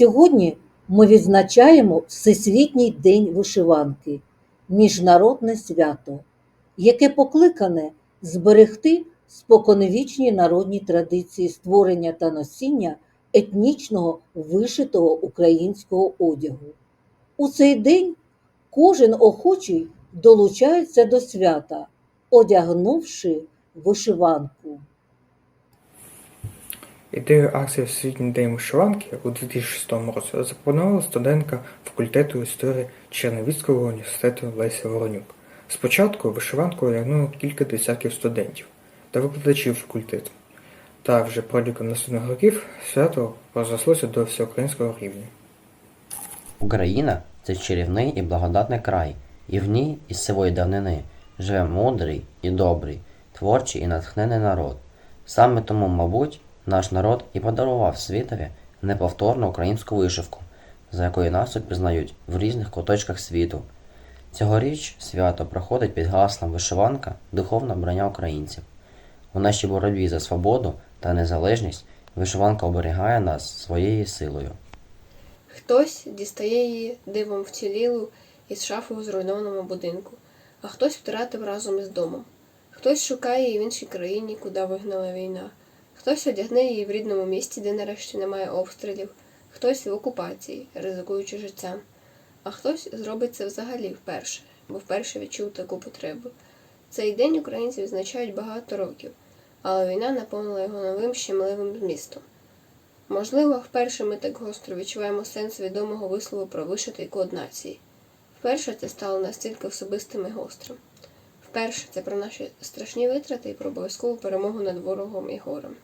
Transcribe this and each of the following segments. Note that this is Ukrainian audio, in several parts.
Сьогодні ми відзначаємо Всесвітній день вишиванки, міжнародне свято, яке покликане зберегти споконвічні народні традиції створення та носіння етнічного вишитого українського одягу. У цей день кожен охочий долучається до свята, одягнувши вишиванку. Ідею акції Всесвітній день вишиванки у 2006 році запропонувала студентка факультету історії Чернівецького університету Леся Воронюк. Спочатку вишиванку одягнуло кілька десятків студентів та викладачів факультету. Та вже протягом наступних років свято розрослося до всеукраїнського рівня. Україна це чарівний і благодатний край, і в ній із сивої давнини живе мудрий і добрий, творчий і натхнений народ. Саме тому, мабуть, наш народ і подарував світові неповторну українську вишивку, за якою нас пізнають в різних куточках світу. Цьогоріч свято проходить під гаслом вишиванка духовна броня українців. У нашій боротьбі за свободу та незалежність вишиванка оберігає нас своєю силою. Хтось дістає її дивом вцілілу із шафи у зруйнованому будинку, а хтось втратив разом із домом. Хтось шукає її в іншій країні, куди вигнала війна. Хтось одягне її в рідному місті, де нарешті немає обстрілів, хтось в окупації, ризикуючи життям, а хтось зробить це взагалі вперше, бо вперше відчув таку потребу. Цей день українці відзначають багато років, але війна наповнила його новим щемливим змістом. Можливо, вперше ми так гостро відчуваємо сенс відомого вислову про вишитий код нації. Вперше це стало настільки особистим і гострим. Вперше це про наші страшні витрати і про обов'язкову перемогу над ворогом і горем.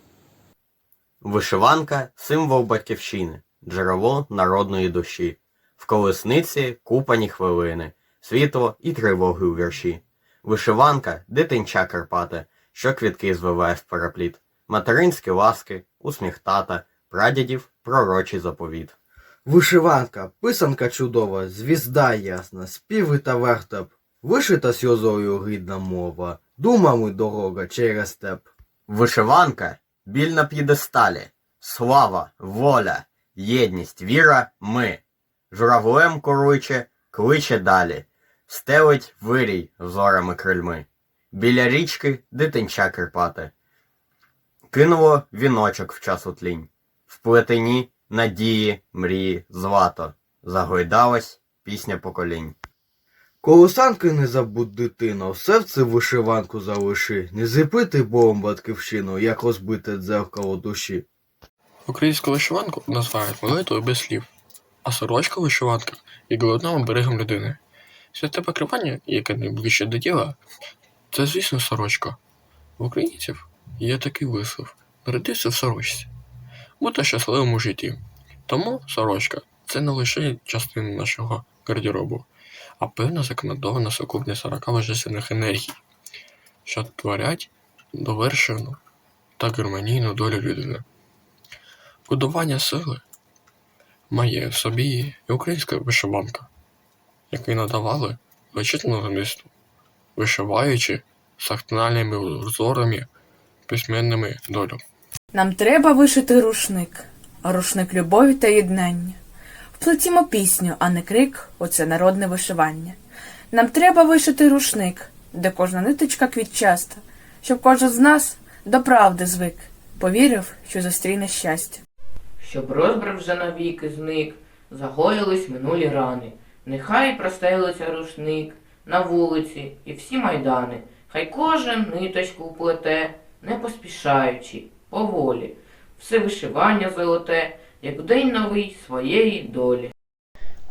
Вишиванка символ батьківщини, джерело народної душі. В колесниці купані хвилини, світло і тривоги у вірші. Вишиванка дитинча Карпати, що квітки звиває в перепліт. Материнські ласки, усміх тата, прадідів пророчий заповіт. Вишиванка, писанка чудова, звізда ясна, співи та вертеп. Вишита сльозою рідна мова, думами дорога через степ. Вишиванка біль на п'єдесталі, слава, воля, єдність, віра, ми. Журавлем коруючи, кличе далі, стелить вирій зорами крильми. Біля річки дитинча Карпати. Кинуло віночок в час утлінь. В плетені надії, мрії, злато. Загойдалась пісня поколінь. Колосанки не забудь дитино, серце вишиванку залиши, не зіпити Богом батьківщину, як розбите дзеркало душі. Українську вишиванку називають молитвою без слів, а сорочка вишиванка є головним берегом людини. Святе покривання, яке найближче до тіла, це, звісно, сорочка. В українців є такий вислов народився в сорочці, бути щасливим у житті. Тому сорочка це не лише частина нашого гардеробу, а певна закономована сукупність 40 божественних енергій, що творять довершену та гармонійну долю людини. Будування сили має в собі і українська вишиванка, яку надавали величезного місту, вишиваючи сактинальними узорами письменними долю. Нам треба вишити рушник, рушник любові та єднання. Вплетімо пісню, а не крик, оце народне вишивання. Нам треба вишити рушник, де кожна ниточка квітчаста, щоб кожен з нас до правди звик, повірив, що зустріне щастя. Щоб розбрав вже навіки зник, загоїлись минулі рани. Нехай простелиться рушник на вулиці і всі майдани. Хай кожен ниточку плете, не поспішаючи, поволі. Все вишивання золоте, як день новий своєї долі.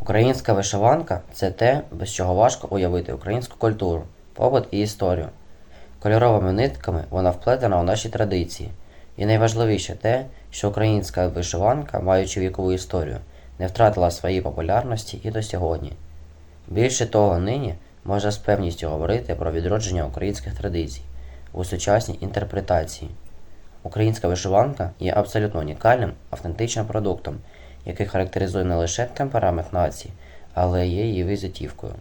Українська вишиванка це те, без чого важко уявити українську культуру, побут і історію. Кольоровими нитками вона вплетена у наші традиції. І найважливіше те, що українська вишиванка, маючи вікову історію, не втратила своєї популярності і до сьогодні. Більше того, нині можна з певністю говорити про відродження українських традицій у сучасній інтерпретації. Українська вишиванка є абсолютно унікальним, автентичним продуктом, який характеризує не лише темперамент нації, але є її візитівкою.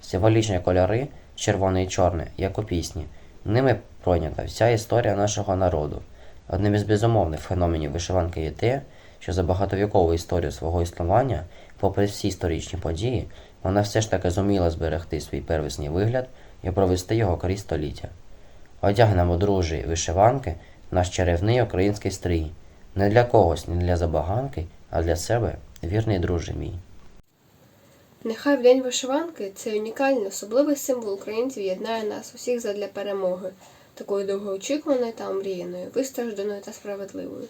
Символічні кольори, червоний і чорний, як у пісні, ними пройнята вся історія нашого народу. Одним із безумовних феноменів вишиванки є те, що за багатовікову історію свого існування, попри всі історичні події, вона все ж таки зуміла зберегти свій первісний вигляд і провести його крізь століття. Одягнемо дружі вишиванки наш чарівний український стрій. Не для когось, не для забаганки, а для себе вірний друже мій. Нехай в День вишиванки цей унікальний особливий символ українців єднає нас усіх задля перемоги, такої довгоочікуваної та омріяної, вистражданої та справедливої.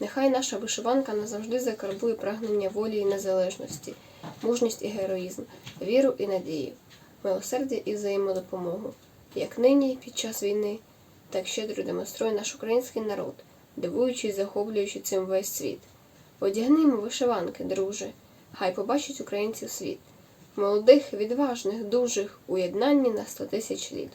Нехай наша вишиванка назавжди закарбує прагнення волі і незалежності, мужність і героїзм, віру і надію, милосердя і взаємодопомогу. Як нині, під час війни, так щедро демонструє наш український народ, дивуючи і захоплюючи цим весь світ. Одягнimo вишиванки, друже, хай побачить українців світ. Молодих, відважних, дужих, у єднанні на сто тисяч літ.